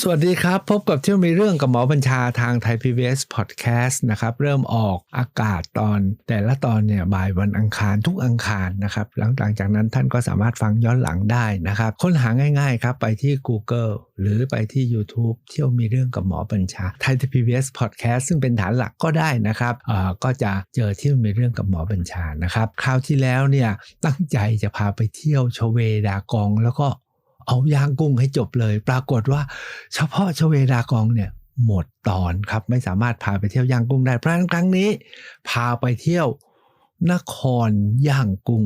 สวัสดีครับ พบกับเที่ยวมีเรื่องกับหมอบัญชาทางไทย PBS Podcast นะครับ เริ่มออกอากาศตอน แต่ละตอนเนี่ยบ่ายวันอังคารทุกอังคารนะครับหลังจากนั้นท่านก็สามารถฟังย้อนหลังได้นะครับ ค้นหาง่ายๆครับ ไปที่ Google หรือไปที่ YouTube เที่ยวมีเรื่องกับหมอบัญชาไทย PBS Podcast ซึ่งเป็นฐานหลักก็ได้นะครับเอ่อก็จะเจอเที่ยวมีเรื่องกับหมอบัญชานะครับคราวที่แล้วเนี่ยตั้งใจจะพาไปเที่ยวชเวดากอง แล้วก็ เอาย่างกุ้งให้จบเลย ปรากฏว่าเฉพาะชเวดากองเนี่ยหมดตอนครับ ไม่สามารถพาไปเที่ยวย่างกุ้งได้เพราะฉะนั้นครั้งนี้ พาไปเที่ยวนครย่างกุ้ง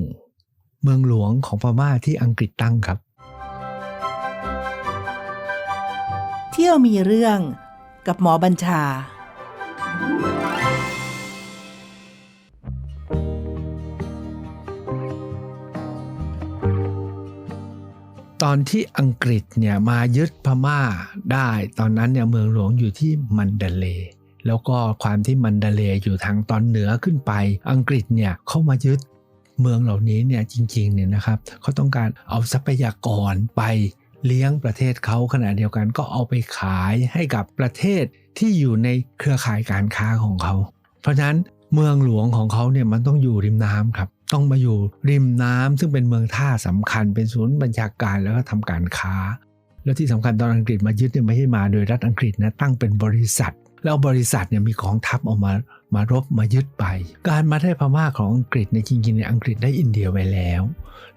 เมืองหลวงของพม่าที่อังกฤษตั้งครับ เที่ยวมีเรื่องกับหมอบัญชา ตอนที่อังกฤษเนี่ยมายึดพม่าได้ตอนนั้นเนี่ยเมืองหลวงอยู่ที่มันเดเลแล้วก็ความที่มันเดเลอยู่ทางตอนเหนือขึ้นไป อังกฤษเนี่ยเข้ามายึดเมืองเหล่านี้เนี่ยจริงๆเนี่ยนะครับเขาต้องการเอาทรัพยากรไปเลี้ยงประเทศเขาขณะเดียวกันก็เอาไปขายให้กับประเทศที่อยู่ในเครือข่ายการค้าของเขา เพราะฉะนั้นเมืองหลวงของเขาเนี่ยมันต้องอยู่ริมน้ำครับ ต้องมาอยู่ริมน้ำซึ่งเป็นเมืองท่าสำคัญ เป็นศูนย์บัญชาการแล้วก็ทำการค้า แล้วที่สำคัญตอนอังกฤษมายึดเนี่ยไม่ใช่มาโดยรัฐอังกฤษนะตั้งเป็นบริษัท แล้วบริษัทเนี่ยมีกองทัพออกมามารบมายึดไป การมาได้พม่าของอังกฤษในจริงๆในยอังกฤษได้อินเดียไว้แล้ว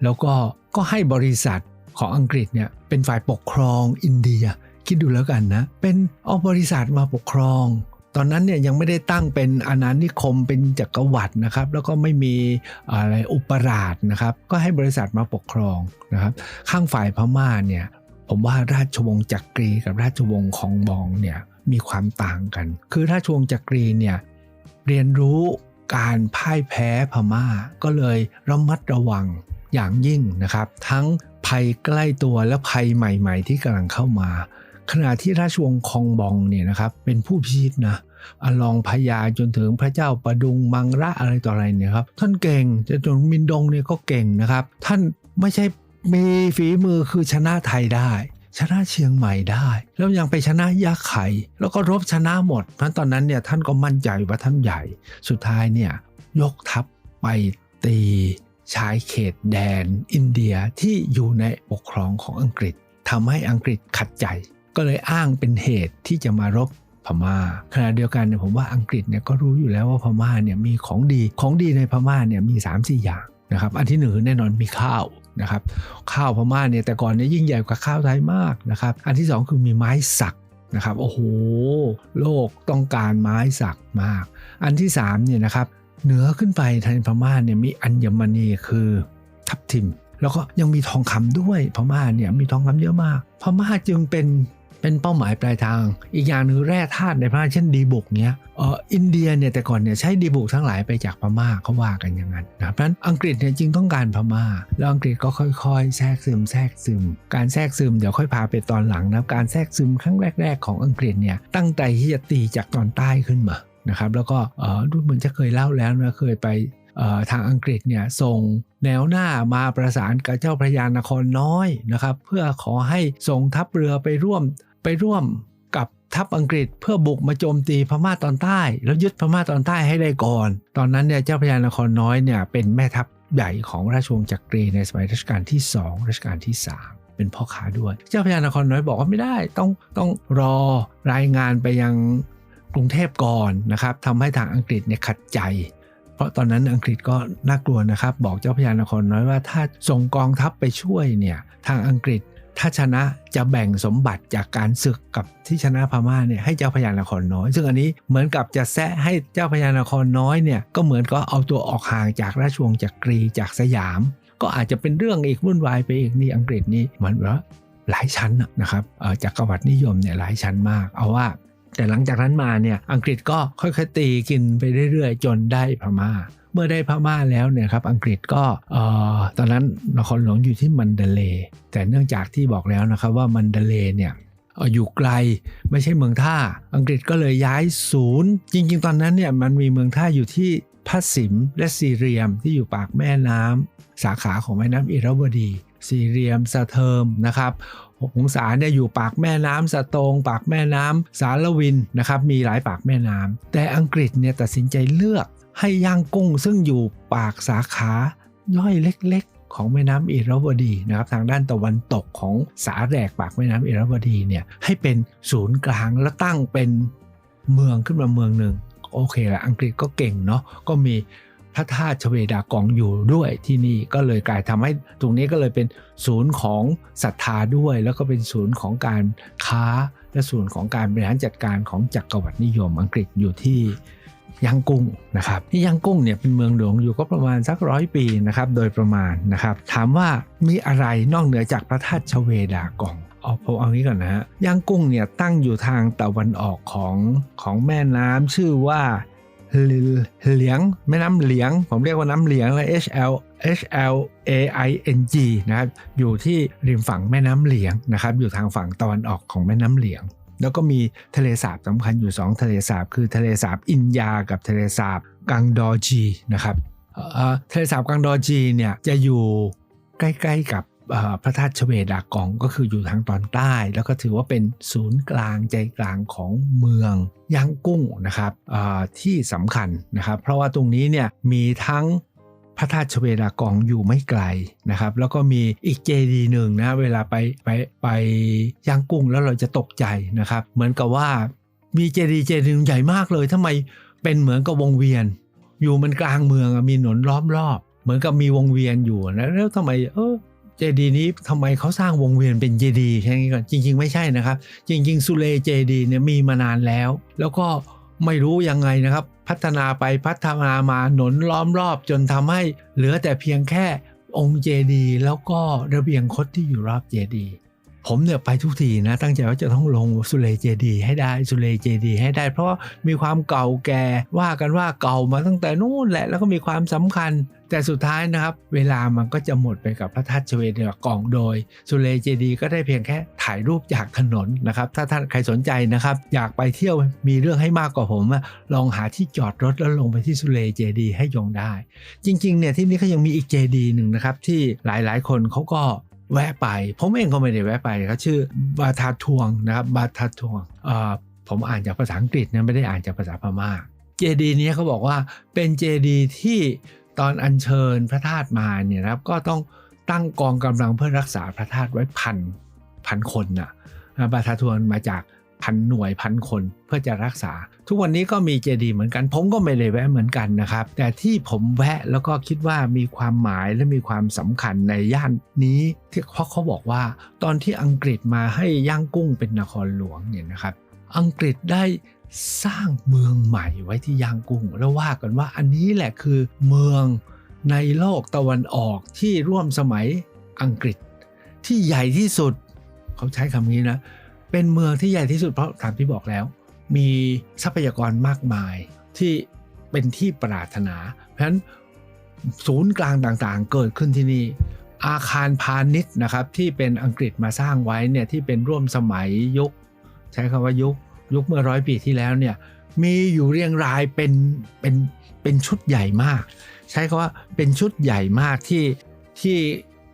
แล้วก็ก็ให้บริษัทของอังกฤษเนี่ยเป็นฝ่ายปกครองอินเดีย คิดดูแล้วกันนะ เป็นเอาบริษัทมาปกครอง ตอนนั้นเนี่ยยังไม่ได้ตั้งเป็นอาณานิคมเป็นจักรวรรดินะครับ แล้วก็ไม่มีอะไรอุปราชนะครับ ก็ให้บริษัทมาปกครองนะครับ ข้างฝ่ายพม่าเนี่ยผมว่าราชวงศ์จักรีกับราชวงศ์ของบองเนี่ยมีความต่างกัน คือราชวงศ์จักรีเนี่ยเรียนรู้การพ่ายแพ้พม่าก็เลยระมัดระวังอย่างยิ่งนะครับ ทั้งภัยใกล้ตัวและภัยใหม่ ๆ ที่กำลังเข้ามา ขณะที่ราชวงศ์คองบองเนี่ยนะครับเป็นผู้พิชิตนะอลองพญาจนถึงพระเจ้าประดุงมังระอะไรต่ออะไรเนี่ยครับท่านเก่งจนถึงมินดงเนี่ยก็เก่งนะครับ ท่านไม่ใช่มีฝีมือคือชนะไทยได้ ชนะเชียงใหม่ได้ แล้วยังไปชนะยะไข่แล้วก็รบชนะหมดเพราะตอนนั้นเนี่ยท่านก็มั่นใจว่าท่านใหญ่ สุดท้ายเนี่ยยกทัพไปตีชายเขตแดนอินเดียที่อยู่ในปกครองของอังกฤษทำให้อังกฤษขัดใจ ก็เลยอ้างเป็นเหตุที่จะมารบพม่าขณะเดียวกันเนี่ยผมว่าอังกฤษเนี่ยก็รู้อยู่แล้วว่าพม่าเนี่ยมีของดีของดีในพม่าเนี่ยมี 3 4 อย่างนะครับอันที่หนึ่งแน่นอนมีข้าวนะครับข้าวพม่าเนี่ยแต่ก่อนเนี่ยยิ่งใหญ่กว่าข้าวไทยมากนะครับอันที่สองคือมีไม้สักนะครับโอ้โหโลกต้องการไม้สักมาก อันที่สามเนี่ยนะครับเหนือขึ้นไปทางพม่าเนี่ยมีอัญมณีคือทับทิม แล้วก็ยังมีทองคำด้วยพม่าเนี่ยมีทองคำเยอะมาก พม่าจึงเป็น เป็นเป้าหมายปลายทาง อีกอย่างหนึงแร่ธาตุในพม่าเช่นดีบุกเนี้ยเอออินเดียเนี่ยแต่ก่อนเนี่ยใช้ดีบุกทั้งหลายไปจากพม่าเขาว่ากันอย่างนั้นนะเพราะฉะนั้นอังกฤษเนี่ยจึงต้องการพม่า แล้วอังกฤษก็ค่อยๆ แทรกซึมแทรกซึม การแทรกซึมเดี๋ยวค่อยพาไปตอนหลังนะการแทรกซึมครั้งแรก ๆ ของอังกฤษเนี่ยตั้งใจที่จะตีจากตอนใต้ขึ้นมานะครับแล้วก็เออดูเหมือนจะเคยเล่าแล้วนะเคยไปทางอังกฤษเนี่ยส่งแนวหน้ามาประสานกับเจ้าพระยานครน้อยนะครับ เพื่อขอให้ส่งทัพเรือไปร่วม ไปร่วมกับทัพอังกฤษเพื่อบุกมาโจมตีพม่าตอนใต้ แล้วยึดพม่าตอนใต้ให้ได้ก่อน ตอนนั้นเนี่ยเจ้าพระยานครน้อยเนี่ยเป็นแม่ทัพใหญ่ของราชวงศ์จักรีในสมัยรัชกาลที่ 2 รัชกาลที่ 3 เป็นพ่อค้าด้วย เจ้าพระยานครน้อยบอกว่าไม่ได้ต้องต้องรอรายงานไปยังกรุงเทพก่อนนะครับทำให้ทางอังกฤษเนี่ยขัดใจ เพราะตอนนั้นอังกฤษก็น่ากลัวนะครับ บอกเจ้าพญานครน้อยว่าถ้าส่งกองทัพไปช่วยเนี่ยทางอังกฤษ ถ้าชนะจะแบ่งสมบัติจากการศึกกับที่ชนะพม่าเนี่ยให้เจ้าพญานครน้อย ซึ่งอันนี้เหมือนกับจะแซะให้เจ้าพญานครน้อยเนี่ยก็เหมือนก็เอาตัวออกห่างจากราชวงศ์จักรีจากสยาม ก็อาจจะเป็นเรื่องอีกวุ่นวายไปอีกนี่อังกฤษนี่เหมือนว่าหลายชั้นนะนะครับเอ่อจักรวรรดินิยมเนี่ยหลายชั้นมาก เอาว่า แต่หลังจากนั้นมาเนี่ยอังกฤษก็ค่อยๆตีกินไปเรื่อยๆ จนได้พม่า เมื่อได้พม่าแล้วเนี่ยครับอังกฤษก็เอ่อตอนนั้นนครหลวงอยู่ที่มันเดเล แต่เนื่องจากที่บอกแล้วนะครับว่ามันเดเลเนี่ยอยู่ไกลไม่ใช่เมืองท่า อังกฤษก็เลยย้ายศูนย์ จริง ๆ ตอนนั้นเนี่ยมันมีเมืองท่าอยู่ที่พัสสิมและซีเรียมที่อยู่ปากแม่น้ำสาขาของแม่น้ำอิรวดีซีเรียมสะเทิมนะครับหงสาเนี่ยอยู่ปากแม่น้ำสะโตง ปากแม่น้ำสารวินนะครับมีหลายปากแม่น้ำแต่อังกฤษเนี่ยตัดสินใจเลือก ให้ย่างกุ้งซึ่งอยู่ปากสาขาย่อยเล็กๆ ของแม่น้ำอิระวดีนะครับทางด้านตะวันตกของสาแหรกปากแม่น้ำอิระวดีเนี่ยให้เป็นศูนย์กลางและตั้งเป็นเมืองขึ้นมาเมืองหนึ่งโอเคละอังกฤษก็เก่งเนาะก็มีพระธาตุชเวดากองอยู่ด้วยที่นี่ก็เลยกลายทำให้ตรงนี้ก็เลยเป็นศูนย์ของศรัทธาด้วย แล้วก็เป็นศูนย์ของการค้าและศูนย์ของการบริหารจัดการของจักรวรรดินิยมอังกฤษอยู่ที่ ย่างกุ้งนะครับที่ย่างกุ้งเนี่ยเป็นเมืองหลวงอยู่ก็ประมาณสักร้อยปีนะครับโดยประมาณนะครับถามว่ามีอะไรนอกเหนือจากพระธาตุชเวดากองเอาผมเอางี้ก่อนนะฮะย่างกุ้งเนี่ยตั้งอยู่ทางตะวันออกของของแม่น้ำชื่อว่าเหลียงแม่น้ำเหลียง ผมเรียกว่าน้ำเหลียงและ H L H L A I N G นะครับอยู่ที่ริมฝั่งแม่น้ำเหลียงนะครับอยู่ทางฝั่งตะวันออกของแม่น้ำเหลียง แล้วก็มีทะเลสาบสำคัญอยู่ 2 ทะเลสาบคือทะเลสาบอินยากับทะเลสาบกังดอจีนะครับทะเลสาบกังดอจีเนี่ยจะอยู่ใกล้ๆกับพระธาตุชเวดากองก็คืออยู่ทางตอนใต้ แล้วก็ถือว่าเป็นศูนย์กลางใจกลางของเมืองย่างกุ้งนะครับที่สำคัญนะครับ เพราะว่าตรงนี้เนี่ยมีทั้ง พระธาตุชเวดากองอยู่ไม่ไกลนะครับ แล้วก็มีอีกเจดีย์หนึ่งนะเวลาไปไปไปย่างกุ้งแล้วเราจะตกใจนะครับ เหมือนกับว่ามีเจดีย์เจดีย์ใหญ่มากเลยทำไมเป็นเหมือนกับวงเวียน อยู่มันกลางเมืองมีหนนล้อมรอบ เหมือนกับมีวงเวียนอยู่นะแล้วทำไมเออเจดีนี้ทำไมเขาสร้างวงเวียนเป็นเจดีแค่นี้ก่อนจริง ๆ ไม่ใช่นะครับ จริง ๆ สุเลเจดีเนี่ยมีมานานแล้ว แล้วก็ ไม่รู้ยังไงนะครับ พัฒนาไปพัฒนามาหนนล้อมรอบจนทำให้เหลือแต่เพียงแค่องค์เจดี แล้วก็ระเบียงคดที่อยู่รอบเจดี ผมเนี่ยไปทุกทีนะ ตั้งใจว่าจะต้องลงสุเลเจดี ให้ได้สุเลเจดี ให้ได้ เพราะมีความเก่าแก่ว่ากันว่าเก่ามาตั้งแต่นู่นแหละ แล้วก็มีความสำคัญ แต่สุดท้ายนะครับ เวลามันก็จะหมดไปกับพระธาตุชเวดากองโดย สุเลเจดี ก็ได้เพียงแค่ถ่ายรูปจากถนนนะครับ ถ้าท่านใครสนใจนะครับ อยากไปเที่ยวมีเรื่องให้มากกว่าผมลองหาที่จอดรถแล้วลงไปที่สุเลเจดีให้ยงได้ จริงๆเนี่ยที่นี่เขายังมีอีกเจดีหนึ่งนะครับที่หลายๆ คนเขาก็ แวะไป ผมเองก็ไม่ได้แวะไปเขาชื่อบาทาทวงนะครับบาทาทวงผมอ่านจากภาษาอังกฤษนะไม่ได้อ่านจากภาษาพม่าเจดีนี้เขาบอกว่าเป็นเจดีที่ตอนอัญเชิญพระธาตุมาเนี่ยนะครับก็ต้องตั้งกองกำลังเพื่อรักษาพระธาตุไว้พันพันคนนะบาทาทวงมาจาก พันหน่วยพันคนเพื่อจะรักษา ทุกวันนี้ก็มีเจดีย์เหมือนกัน ผมก็ไม่ได้แวะเหมือนกันนะครับ แต่ที่ผมแวะแล้วก็คิดว่ามีความหมายและมีความสำคัญในย่านนี้ที่เพราะเขาบอกว่า ตอนที่อังกฤษมาให้ย่างกุ้งเป็นนครหลวงเนี่ยนะครับอังกฤษได้สร้างเมืองใหม่ไว้ที่ย่างกุ้ง แล้วว่ากันว่าอันนี้แหละคือเมืองในโลกตะวันออกที่ร่วมสมัยอังกฤษ ที่ใหญ่ที่สุด เขาใช้คำนี้นะ เป็นเมืองที่ใหญ่ที่สุดเพราะตามที่บอกแล้ว มีทรัพยากรมากมายที่เป็นที่ปรารถนา เพราะฉะนั้นศูนย์กลางต่างๆ เกิดขึ้นที่นี่ อาคารพาณิชย์นะครับที่เป็นอังกฤษมาสร้างไว้เนี่ยที่เป็นร่วมสมัยยุค ใช้คำว่ายุคยุคเมื่อร้อยปีที่แล้วเนี่ยมีอยู่เรียงรายเป็นเป็นเป็นชุดใหญ่มาก ใช้คำว่าเป็นชุดใหญ่มากที่ที่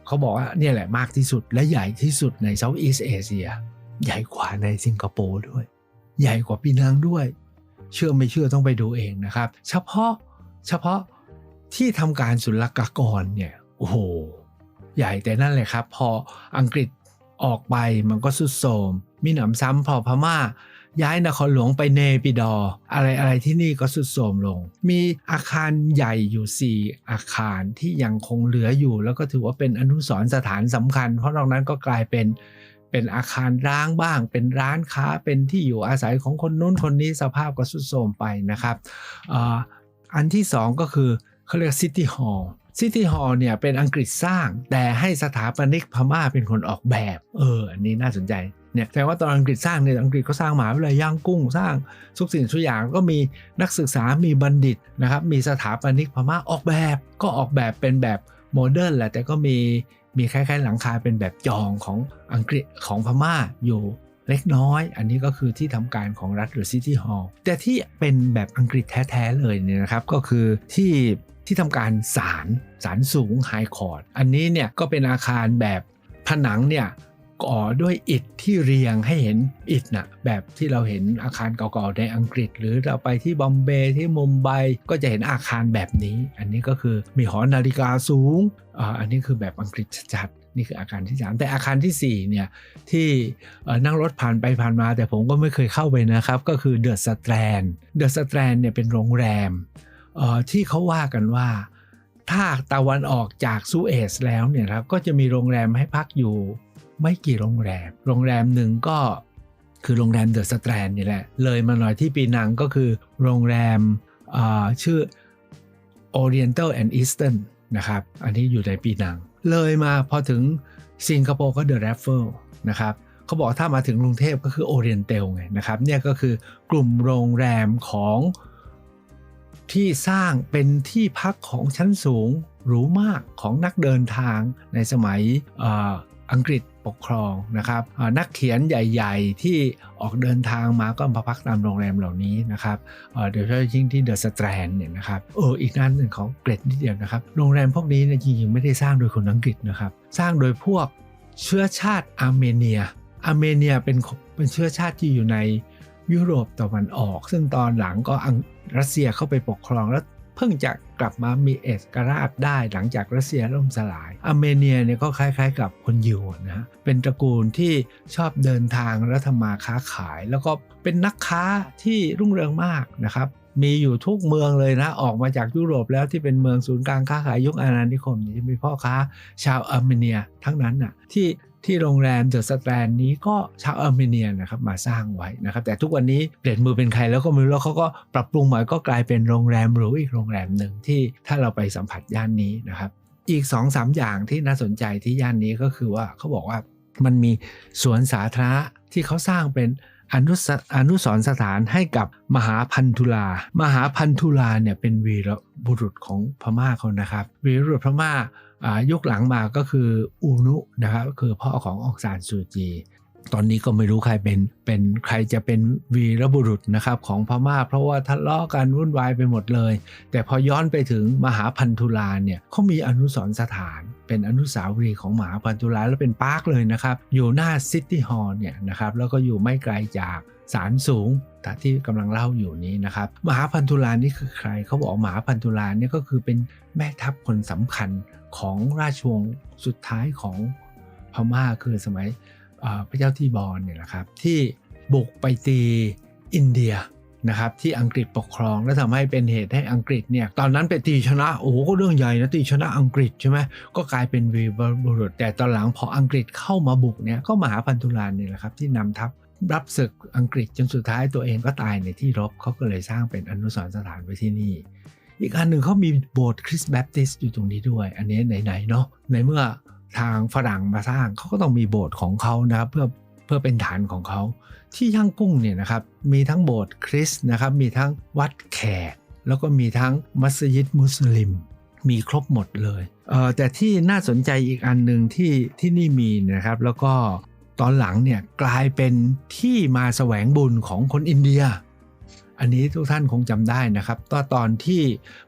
เขาบอกว่าเนี่ยแหละมากที่สุดและใหญ่ที่สุดในเซาท์อีสเอเชีย ใหญ่กว่าในสิงคโปร์ด้วย ใหญ่กว่าปีนังด้วย เชื่อไม่เชื่อต้องไปดูเองนะครับ เฉพาะเฉพาะที่ทำการศุลกากรเนี่ยโอ้โหใหญ่แต่นั่นเลยครับ พออังกฤษออกไปมันก็สุดโทมมีหนำซ้ำพอพม่า ย้ายนครหลวงไปเนปิดอ อะไรอะไรที่นี่ก็สุดโทมลง มีอาคารใหญ่อยู่ 4 อาคารที่ยังคงเหลืออยู่ แล้วก็ถือว่าเป็นอนุสรณ์สถานสำคัญ เพราะนอกนั้นก็กลายเป็น เป็นอาคารร้างบ้าง เป็นร้านค้าเป็นที่อยู่อาศัยของคนนู้นคนนี้สภาพก็สุดโทรมไปนะครับอันที่สองก็คือเขาเรียกซิตี้ฮอลล์ซิตี้ฮอลล์เนี่ยเป็นอังกฤษสร้างแต่ให้สถาปนิกพม่าเป็นคนออกแบบ เอออันนี้น่าสนใจเนี่ยแต่ว่าตอนอังกฤษสร้างเนี่ยอังกฤษก็สร้างหมหาวิทยาลัยย่างกุ้งสร้างทุกสิ่งทุกอย่างก็มีนักศึกษามีบัณฑิตนะครับมีสถาปนิกพม่าออกแบบ ก็ออกแบบเป็นแบบโมเดิร์นแหละแต่ก็มี มีคล้ายๆ หลังคาเป็นแบบจองของอังกฤษของพม่าอยู่เล็กน้อย อันนี้ก็คือที่ทำการของรัฐหรือซิตี้ฮอลล์แต่ที่เป็นแบบอังกฤษแท้ๆเลยเนี่ยนะครับก็คือที่ที่ทำการศาลศาลสูงไฮคอร์ดอันนี้เนี่ยก็เป็นอาคารแบบผนังเนี่ย ก่อด้วยอิฐที่เรียงให้เห็นอิฐนะแบบที่เราเห็นอาคารเก่าๆในอังกฤษ หรือเราไปที่บอมเบย์ที่มุมไบก็จะเห็นอาคารแบบนี้ อันนี้ก็คือมีหอนาฬิกาสูงอ่าอันนี้คือแบบอังกฤษชัดนี่คืออาคารที่ 3 แต่อาคารทีสี่4เนี่ยที่นั่งรถผ่านไปผ่านมา แต่ผมก็ไม่เคยเข้าไปนะครับ ก็คือเดอะสแตรนเดอะสแตรนเนี่ยเป็นโรงแรมที่เขาว่ากันว่าถ้าตะวันออกจากซูเอซแล้วเนี่ยครับก็จะมีโรงแรมให้พักอยู่ ไม่กี่โรงแรม โรงแรมหนึ่งก็คือโรงแรมเดอะสแตรนนี่แหละ เลยมาหน่อยที่ปีนังก็คือโรงแรมชื่อ Oriental and Eastern นะครับ อันนี้อยู่ในปีนัง เลยมาพอถึงสิงคโปร์ก็เดอะแรฟเฟิลนะครับเขาบอกถ้ามาถึงกรุงเทพก็คือ Oriental ไงนะครับ เนี่ยก็คือกลุ่มโรงแรมของที่สร้างเป็นที่พักของชั้นสูงหรูมากของนักเดินทางในสมัยออังกฤษ ปกครองนะครับนักเขียนใหญ่ ๆ ที่ออกเดินทางมาก็มาพักตามโรงแรมเหล่านี้นะครับเอ่อโดยเฉพาะยิ่งที่เดอะสแตรนเนี่ยนะครับเอออีกงานหนึ่งของเกรดนิดเดียวนะครับ โรงแรมพวกนี้เนี่ยจริงๆไม่ได้สร้างโดยคนอังกฤษนะครับ สร้างโดยพวกเชื้อชาติอาร์เมเนีย อาร์เมเนียเป็นเป็นเชื้อชาติที่อยู่ในยุโรปตะวันออก ซึ่งตอนหลังก็อังรัสเซียเข้าไปปกครองแล้ว เพิ่งจะกลับมามีเอกราชได้หลังจากรัสเซียล่มสลายอาร์เมเนียเนี่ยก็คล้ายๆ กับคนยิวนะฮะเป็นตระกูลที่ชอบเดินทางและทำมาค้าขาย แล้วก็เป็นนักค้าที่รุ่งเรืองมากนะครับมีอยู่ทุกเมืองเลยนะ ออกมาจากยุโรปแล้วที่เป็นเมืองศูนย์กลางค้าขายยุคอาณานิคมนี่ยจะมีพ่อค้าชาวอาร์เมเนียทั้งนั้นน่ะที่ ที่โรงแรมเดอะสแตนนี้ก็ชาวอาร์เมเนียนะครับมาสร้างไว้นะครับ แต่ทุกวันนี้เปลี่ยนมือเป็นใครแล้วก็ไม่รู้แล้วเขาก็ปรับปรุงใหม่ก็กลายเป็นโรงแรมหรูอีกโรงแรมหนึ่งที่ถ้าเราไปสัมผัสย่านนี้นะครับอีก2อสาอย่างที่น่าสนใจที่ย่านนี้ก็คือว่าเขาบอกว่ามันมีสวนสาธารณะที่เขาสร้างเป็น อนุสอนุสรสถานให้กับมหาพันธุลา มหาพันธุลาเนี่ยเป็นวีรบุรุษของพม่าเขานะครับ วีรบุรุษพม่ายุคหลังมาก็คืออูนุนะครับคือพ่อขององซานซูจี ตอนนี้ก็ไม่รู้ใครเป็นเป็นใครจะเป็นวีรบุรุษนะครับของพม่า เพราะว่าทะเลาะกันวุ่นวายไปหมดเลย แต่พอย้อนไปถึงมหาพันธุลาเนี่ยเขามีอนุสรสถาน เป็นอนุสาวรีย์ของมหาพันธุลาแล้วเป็นปาร์คเลยนะครับ อยู่หน้าซิตี้ฮอลล์เนี่ยนะครับแล้วก็อยู่ไม่ไกลจากศาลสูงแต่ที่กำลังเล่าอยู่นี้นะครับ มหาพันธุลานี่คือใครเขาบอกมหาพันธุลาเนี่ยก็คือเป็นแม่ทัพคนสำคัญของราชวงศ์สุดท้ายของพม่าคือสมัย พระเจ้าที่บอลเนี่ยนะครับที่บุกไปตีอินเดียนะครับที่อังกฤษปกครองและทำให้เป็นเหตุให้อังกฤษเนี่ยตอนนั้นไปตีชนะโอ้โหก็เรื่องใหญ่นะตีชนะอังกฤษใช่ไหมก็กลายเป็นวีรบุรุษ แต่ตอนหลังพออังกฤษเข้ามาบุกเนี่ยก็มหาพันธุลานเนี่ยแหละครับที่นำทัพรับศึกอังกฤษจนสุดท้ายตัวเองก็ตายในที่รบเขาก็เลยสร้างเป็นอนุสรณ์สถานไว้ที่นี่ อีกอันหนึ่งเขามีโบสถ์คริสต์แบปติสต์อยู่ตรงนี้ด้วย อันนี้ไหนๆเนาะในเมื่อ ทางฝรั่งมาสร้างเขาก็ต้องมีโบสถ์ของเขานะครับเพื่อเพื่อเป็นฐานของเขา ที่ย่างกุ้งเนี่ยนะครับมีทั้งโบสถ์คริสต์นะครับมีทั้งวัดแขก แล้วก็มีทั้งมัสยิดมุสลิม มีครบหมดเลยเออแต่ที่น่าสนใจอีกอันหนึ่งที่ที่นี่มีนะครับ แล้วก็ตอนหลังเนี่ยกลายเป็นที่มาแสวงบุญของคนอินเดีย อันนี้ทุกท่านคงจำได้นะครับตอนตอนที่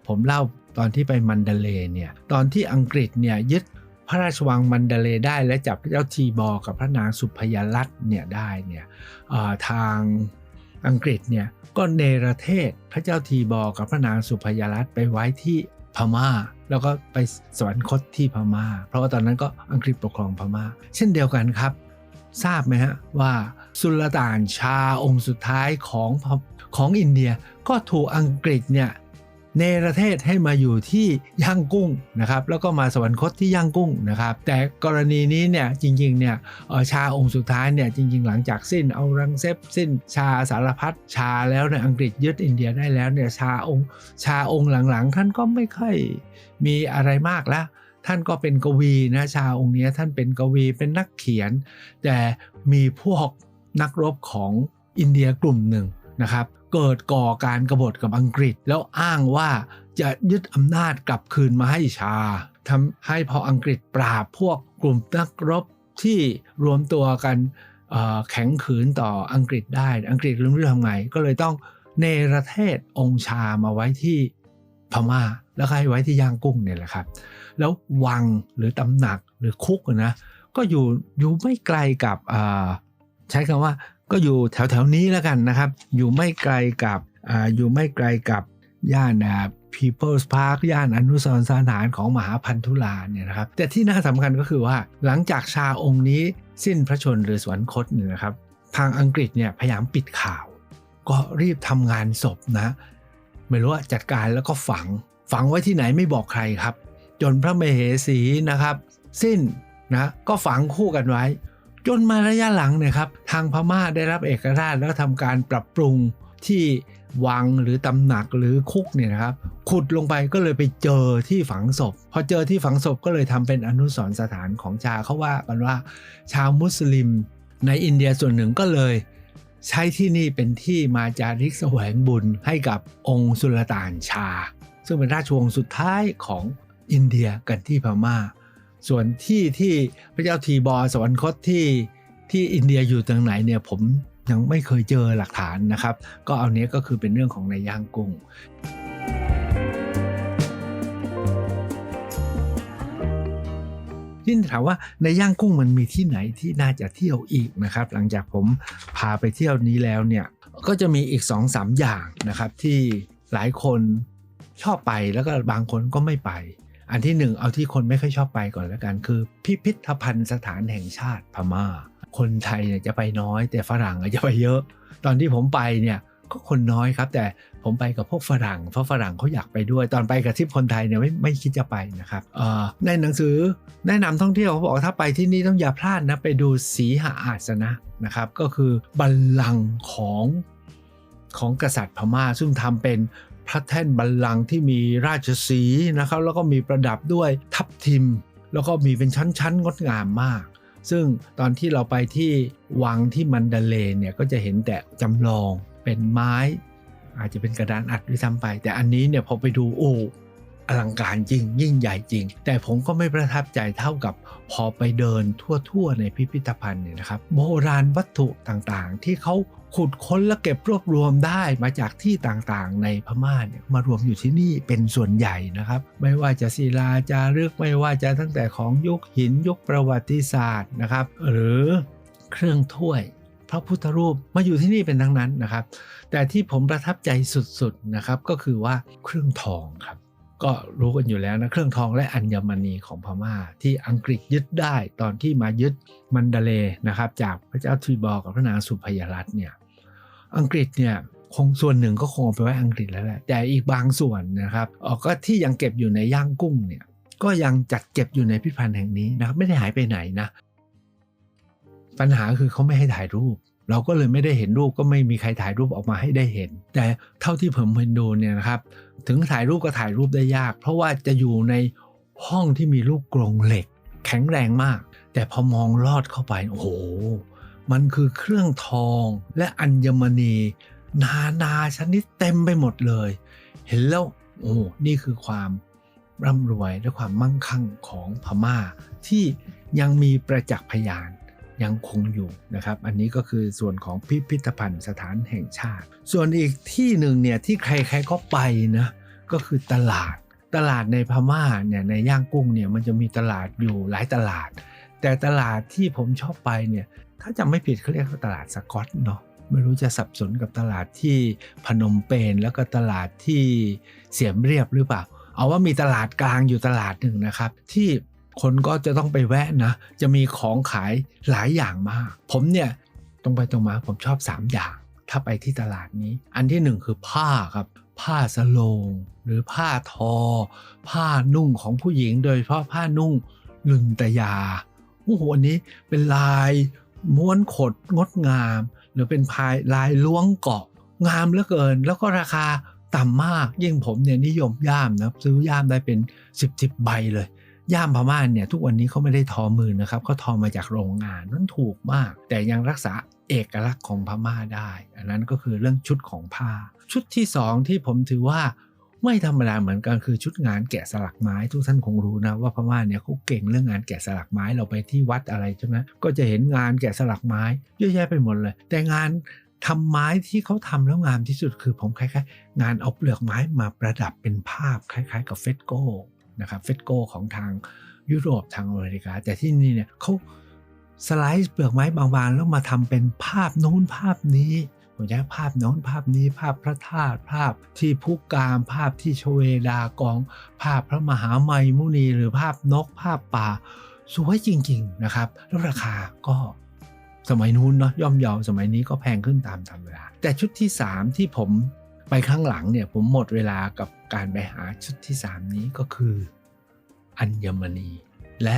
ผมเล่าตอนที่ไปมันเดเลเนี่ยตอนที่อังกฤษเนี่ยยึด ระราชวังมันเดเลได้ และจับเจ้าทีบอกับพระนางสุพยรัตเนี่ยได้เนี่ยทางอังกฤษเนี่ยก็เนรเทศพระเจ้าทีบอกับพระนางสุพยรัตไปไว้ที่พม่า แล้วก็ไปสวรรคตที่พม่า เพราะว่าตอนนั้นก็อังกฤษปกครองพม่า เช่นเดียวกันครับ ทราบไหมฮะว่าสุลต่านชาองค์สุดท้ายของของอินเดียก็ถูกอังกฤษเนี่ย เนรเทศให้มาอยู่ที่ย่างกุ้งนะครับแล้วก็มาสวรรคตที่ย่างกุ้งนะครับแต่กรณีนี้เนี่ยจริงๆเนี่ยชาองค์สุดท้ายเนี่ยจริง ๆ หลังจากสิ้นเอารังเซฟสิ้นชาสารพัดชาแล้วเนี่ยอังกฤษยึดอินเดียได้แล้วเนี่ยชาองค์ชาองค์หลังๆ ท่านก็ไม่ค่อยมีอะไรมากแล้วท่านก็เป็นกวีนะชาองค์นี้ท่านเป็นกวีเป็นนักเขียน แต่มีพวกนักรบของอินเดียกลุ่มหนึ่ง นะครับเกิดก่อการกบฏกับอังกฤษ แล้วอ้างว่าจะยึดอำนาจกลับคืนมาให้ชาทำให้พออังกฤษปราบพวกกลุ่มนักรบที่รวมตัวกันแข็งขืนต่ออังกฤษได้ อังกฤษรู้เรื่องทำไง ก็เลยต้องเนรเทศองค์ชามาไว้ที่พม่า แล้วก็ให้ไว้ที่ย่างกุ้งเนี่ยแหละครับ แล้ววังหรือตำหนักหรือคุกนะ ก็อยู่อยู่ไม่ไกลกับใช้คำว่า ก็อยู่แถวแถวๆนี้แล้วกันนะครับ อยู่ไม่ไกลกับออยู่ไม่ไกลกับย่านอ่า People's Park ย่านอนุสรณ์สถานของมหาพันธุลาเนี่ยนะครับ แต่ที่น่าสำคัญก็คือว่าหลังจากชาองค์นี้สิ้นพระชนหรือสวรรคตเนี่ยนะครับ ทางอังกฤษเนี่ยพยายามปิดข่าว ก็รีบทำงานศพนะ ไม่รู้ว่าจัดการแล้วก็ฝัง ฝังไว้ที่ไหนไม่บอกใครครับ จนพระมเหสีนะครับ สิ้นนะก็ฝังคู่กันไว้ จนมาระยะหลังเนี่ยครับทางพม่าได้รับเอกราชแล้วทำการปรับปรุงที่วังหรือตำหนักหรือคุกเนี่ยนะครับ ขุดลงไปก็เลยไปเจอที่ฝังศพ พอเจอที่ฝังศพก็เลยทำเป็นอนุสรณ์สถานของชาเขาว่ากันว่า ชาวมุสลิมในอินเดียส่วนหนึ่งก็เลยใช้ที่นี่เป็นที่มาจาริกแสวงบุญให้กับองค์สุลต่านชา ซึ่งเป็นราชวงศ์สุดท้ายของอินเดียกันที่พม่า ส่วนที่ที่พระเจ้าทีบอสวรรคตที่ที่อินเดียอยู่ตรงไหนเนี่ยผมยังไม่เคยเจอหลักฐานนะครับ ก็เอาเนี้ยก็คือเป็นเรื่องของในย่างกุ้งที่ถามว่าในย่างกุ้งมันมีที่ไหนที่น่าจะเที่ยวอีกนะครับ หลังจากผมพาไปเที่ยวนี้แล้วเนี่ยก็จะมีอีก2อสาอย่างนะครับที่หลายคนชอบไปแล้วก็บางคนก็ไม่ไป อันที่หนึ่งเอาที่คนไม่ค่อยชอบไปก่อนแล้วกัน คือ พิพิธภัณฑ์สถานแห่งชาติพม่า คนไทยเนี่ยจะไปน้อย แต่ฝรั่งอะจะไปเยอะ ตอนที่ผมไปเนี่ยก็คนน้อยครับ แต่ผมไปกับพวกฝรั่งเพราะฝรั่งเขาอยากไปด้วย ตอนไปกับทิปคนไทยเนี่ยไม่ไม่คิดจะไปนะครับในหนังสือแนะนำท่องเที่ยวเขาบอกถ้าไปที่นี่ต้องอย่าพลาดนะไปดูสีหอาสนะนะครับ ก็คือบัลลังก์ของของกษัตริย์พม่าซึ่งทำเป็น ระแท่นบัลลังก์ที่มีราชสีนะครับแล้วก็มีประดับด้วยทับทิม แล้วก็มีเป็นชั้นๆงดงามมาก ซึ่งตอนที่เราไปที่วังที่มันดาเลเนี่ยก็จะเห็นแต่จำลองเป็นไม้ อาจจะเป็นกระดานอัดด้วยซ้ำไป แต่อันนี้เนี่ยพอไปดูโอ้อลังการจริงยิ่งใหญ่จริง แต่ผมก็ไม่ประทับใจเท่ากับพอไปเดินทั่วๆ ในพิพิธภัณฑ์เนี่ยนะครับ โบราณวัตถุต่างๆ ที่เขา ขุดค้นและเก็บรวบรวมได้มาจากที่ต่างๆ ในพม่าเนี่ยมารวมอยู่ที่นี่เป็นส่วนใหญ่นะครับ ไม่ว่าจะศิลาจารึกไม่ว่าจะตั้งแต่ของยุคหินยุคประวัติศาสตร์นะครับ หรือเครื่องถ้วยพระพุทธรูปมาอยู่ที่นี่เป็นทั้งนั้นนะครับ แต่ที่ผมประทับใจสุดๆนะครับก็คือว่าเครื่องทองครับ ก็รู้กันอยู่แล้วนะเครื่องทองและอัญมณีของพม่า ที่อังกฤษยึดได้ตอนที่มายึดมันดาเลนะครับ จากพระเจ้าทรีบอร์กับพระนางสุพยรัตน์เนี่ย อังกฤษเนี่ยคงส่วนหนึ่งก็คงเอาไปไว้อังกฤษแล้วแหละแต่อีกบางส่วนนะครับออก็ที่ยังเก็บอยู่ในย่างกุ้งเนี่ยก็ยังจัดเก็บอยู่ในพิพิธภัณฑ์แห่งนี้นะครับไม่ได้หายไปไหนนะ ปัญหาคือเขาไม่ให้ถ่ายรูป เราก็เลยไม่ได้เห็นรูปก็ไม่มีใครถ่ายรูปออกมาให้ได้เห็น แต่เท่าที่ผมเห็นดูเนี่ยนะครับ ถึงถ่ายรูปก็ถ่ายรูปได้ยาก เพราะว่าจะอยู่ในห้องที่มีลูกกรงเหล็ก แข็งแรงมาก แต่พอมองลอดเข้าไปโอ้โห มันคือเครื่องทองและอัญมณี นานาชนิดเต็มไปหมดเลย เห็นแล้วโอ้นี่คือความร่ำรวยและความมั่งคั่งของพม่า ที่ยังมีประจักษ์พยานยังคงอยู่นะครับ อันนี้ก็คือส่วนของพิพิธภัณฑ์สถานแห่งชาติ ส่วนอีกที่หนึ่งเนี่ยที่ใครๆก็ไปนะก็คือตลาด ตลาดในพม่าเนี่ยในย่างกุ้งเนี่ยมันจะมีตลาดอยู่หลายตลาด แต่ตลาดที่ผมชอบไปเนี่ย ถ้าจำไม่ผิดเขาเรียกว่าตลาดสกอตเนาะไม่รู้จะสับสนกับตลาดที่พนมเปญแล้วก็ตลาดที่เสียมเรียบหรือเปล่า เอาว่ามีตลาดกลางอยู่ตลาดหนึ่งนะครับ ที่คนก็จะต้องไปแวะนะ จะมีของขายหลายอย่างมาก ผมเนี่ยตรงไปตรงมาผมชอบ 3 อย่าง ถ้าไปที่ตลาดนี้ อันที่หนึ่งคือผ้าครับ ผ้าสโลง หรือผ้าทอ ผ้านุ่งของผู้หญิงโดยเฉพาะผ้านุ่งลุนตยาโอ้โหอันนี้เป็นลาย ม้วนขดงดงาม หรือเป็นพายลายล้วงเกาะ งามเหลือเกิน แล้วก็ราคาต่ำมากยิ่งผมเนี่ยนิยมย่ามนะครับซื้อย่ามได้เป็น 10บสใบเลย ย่ามพม่าเนี่ยทุกวันนี้เขาไม่ได้ทอมือนะครับเขาทอมาจากโรงงานนั่นถูกมาก แต่ยังรักษาเอกลักษณ์ของพม่าได้ อันนั้นก็คือเรื่องชุดของผ้า ชุดที่สองที่ผมถือว่า ไม่ธรรมดาเหมือนกันคือชุดงานแกะสลักไม้ทุกท่านคงรู้นะว่าพม่าเนี่ยเขาเก่งเรื่องงานแกะสลักไม้เราไปที่วัดอะไรใช่ไหมก็จะเห็นงานแกะสลักไม้เยอะแยะไปหมดเลย แต่งานทำไม้ที่เขาทำแล้วงามที่สุดคือผมคล้ายๆ งานเอาเปลือกไม้มาประดับเป็นภาพคล้ายๆ กับเฟสโก้นะครับเฟสโก้ของทางยุโรปทางอเมริกา แต่ที่นี่เนี่ยเขาสไลด์เปลือกไม้บางๆแล้วมาทำเป็นภาพโน้นภาพนี้ ผมจะภาพโน้นภาพนี้ภาพพระธาตุภาพที่พุกามภาพที่ชเวดากอง ภาพพระมหาไมมุนี หรือภาพนกภาพป่า สวยจริง ๆนะครับ แล้วราคาก็สมัยนู้นเนาะย่อมเยาสมัยนี้ก็แพงขึ้นตามธรรมดาแต่ชุดที่ 3 ที่ผมไปข้างหลังเนี่ยผมหมดเวลากับการไปหาชุดที่ 3 นี้ก็คืออัญมณี และ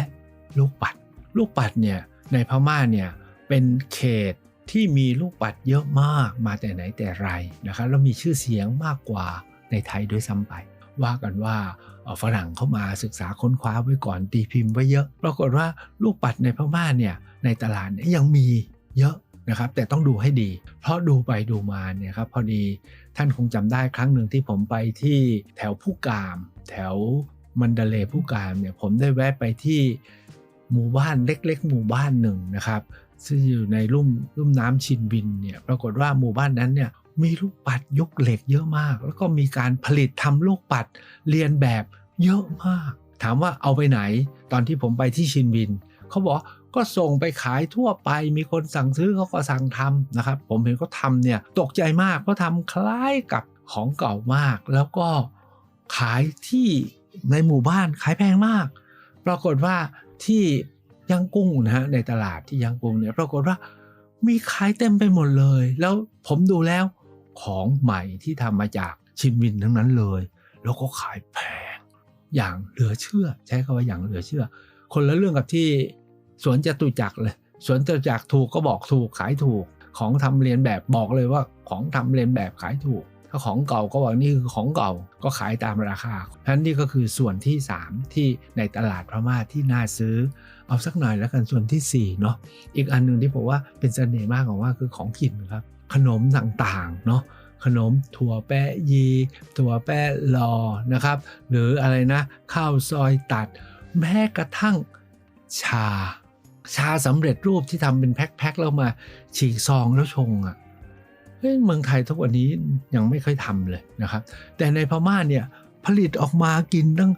ลูกปัด ลูกปัดเนี่ยในพม่าเนี่ยเป็นเขต ที่มีลูกปัดเยอะมากมาแต่ไหนแต่ไรนะครับแล้วมีชื่อเสียงมากกว่าในไทยด้วยซ้ำไป ว่ากันว่าฝรั่งเข้ามาศึกษาค้นคว้าไว้ก่อนตีพิมพ์ไว้เยอะ ปรากฏว่าลูกปัดในพม่าเนี่ยในตลาดยังมีเยอะนะครับแต่ต้องดูให้ดี เพราะดูไปดูมาเนี่ยครับพอดีท่านคงจำได้ครั้งหนึ่งที่ผมไปที่แถวผู้กาม แถวมันเดเลผู้กามเนี่ยผมได้แวะไปที่หมู่บ้านเล็ก ๆ หมู่บ้านหนึ่งนะครับ ซึ่งอยู่ในลุ่มลุ่มน้ำชินบินเนี่ยปรากฏว่าหมู่บ้านนั้นเนี่ยมีลูกปัดยุคเหล็กเยอะมาก แล้วก็มีการผลิตทำลูกปัดเรียนแบบเยอะมาก ถามว่าเอาไปไหน ตอนที่ผมไปที่ชินบินเขาบอกก็ส่งไปขายทั่วไปมีคนสั่งซื้อเขาก็สั่งทำนะครับ ผมเห็นเขาทำเนี่ยตกใจมากเพราะทำคล้ายกับของเก่ามาก แล้วก็ขายที่ในหมู่บ้านขายแพงมาก ปรากฏว่าที่ ย่างกุ้งนะฮะในตลาดที่ย่างกุ้งเนี่ยปรากฏว่ามีขายเต็มไปหมดเลย แล้วผมดูแล้วของใหม่ที่ทำมาจากชินวินทั้งนั้นเลย แล้วก็ขายแพงอย่างเหลือเชื่อ ใช้คำว่าอย่างเหลือเชื่อ คนละเรื่องกับที่สวนจตุจักรเลยสวนจตุจักรถูกก็บอกถูกขายถูก ของทำเรียนแบบบอกเลยว่าของทำเรียนแบบขายถูก ถ้าของเก่าก็บอกนี่คือของเก่าก็ขายตามราคาฉะนั้นนี่ก็คือส่วนที่ 3 ที่ในตลาดพม่าที่น่าซื้อ เอาสักหน่อยแล้วกันส่วนที่4เนาะอีกอันหนึ่งที่ผมว่าเป็นเสน่ห์มากของว่าคือของกินครับ ขนมต่างๆเนาะขนมถั่วแปะยีถั่วแปะลอนะครับ หรืออะไรนะ ข้าวซอยตัด แม้กระทั่งชา ชาสำเร็จรูปที่ทำเป็นแพ็คๆแล้วมาฉีกซองแล้วชงอะ่ะ เฮ้ยเมืองไทยทุกวันนี้ยังไม่ค่อยทำเลยนะครับ แต่ในพม่าเนี่ยผลิตออกมากินตั้ง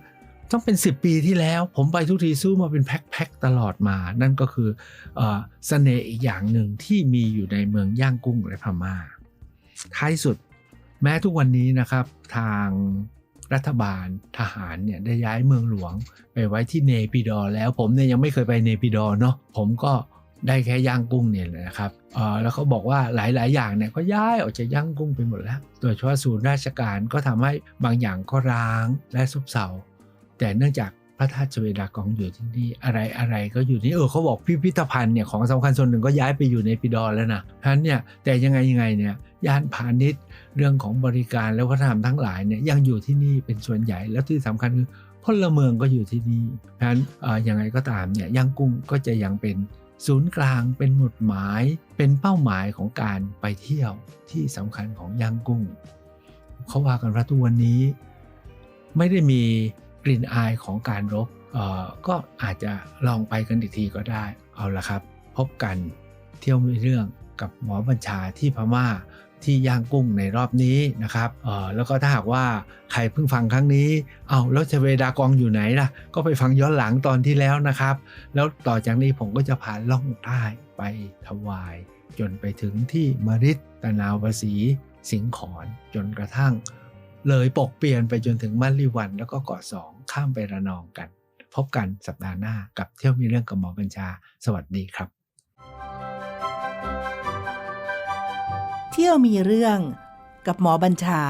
ต้องเป็น 10 ปีที่แล้ว ผมไปทุกทีซื้อมาเป็นแพ็คๆตลอดมา นั่นก็คือเอเสน่ห์อีกอย่างหนึ่งที่มีอยู่ในเมืองย่างกุ้งและพม่าท้ายสุดแม้ทุกวันนี้นะครับทางรัฐบาลทหารเนี่ยได้ย้ายเมืองหลวงไปไว้ที่เนปิดอแล้ว ผมเนี่ยยังไม่เคยไปเนปิดอเนาะผมก็ ได้แค่ย่างกุ้งเนี่ยแหละนะครับเออแล้วเขาบอกว่าหลาย ๆ อย่างเนี่ยก็ย้ายออกจากย่างกุ้งไปหมดแล้ว โดยเฉพาะศูนย์ราชการก็ทำให้บางอย่างก็ร้างและซุบเซาแต่เนื่องจากพระธาตุชเวดากองอยู่ที่นี่อะไรอะไรก็อยู่ที่เออเขาบอกพิพิธภัณฑ์เนี่ยของสำคัญส่วนหนึ่งก็ย้ายไปอยู่ในปิดอร์แล้วนะฉะนั้นเนี่ยแต่ยังไงยังไงเนี่ยย่านพาณิชย์ เรื่องของบริการและวัฒนธรรมทั้งหลายเนี่ยยังอยู่ที่นี่เป็นส่วนใหญ่แล้วที่สำคัญคือพลเมืองก็อยู่ที่นี่เพราะฉะนั้นเอ่อยังไงก็ตามเนี่ยย่างกุ้งก็จะยังเป็น ศูนย์กลางเป็นหมุดหมายเป็นเป้าหมายของการไปเที่ยวที่สำคัญของย่างกุ้ง เขาว่ากันว่าทุกวันนี้ ไม่ได้มีกลิ่นอายของการรบก็อาจจะลองไปกันอีกทีก็ได้เอาละครับ พบกันเที่ยวมีเรื่องกับหมอบัญชาที่พม่า ที่ย่างกุ้งในรอบนี้นะครับเออแล้วก็ถ้าหากว่าใครเพิ่งฟังครั้งนี้ เอาแล้วเชเวดากองอยู่ไหนล่ะ ก็ไปฟังย้อนหลังตอนที่แล้วนะครับ แล้วต่อจากนี้ผมก็จะพาล่องใต้ไปถวาย จนไปถึงที่มริตตะนาวสีสิงขอนจนกระทั่ง เลยปกเปลี่ยนไปจนถึงมัลลิวัน แล้วก็เกาะสองข้ามไประนองกัน พบกันสัปดาห์หน้ากับเที่ยวมีเรื่องกับหมอบัญชา สวัสดีครับ เที่ยวมีเรื่องกับหมอบัญชา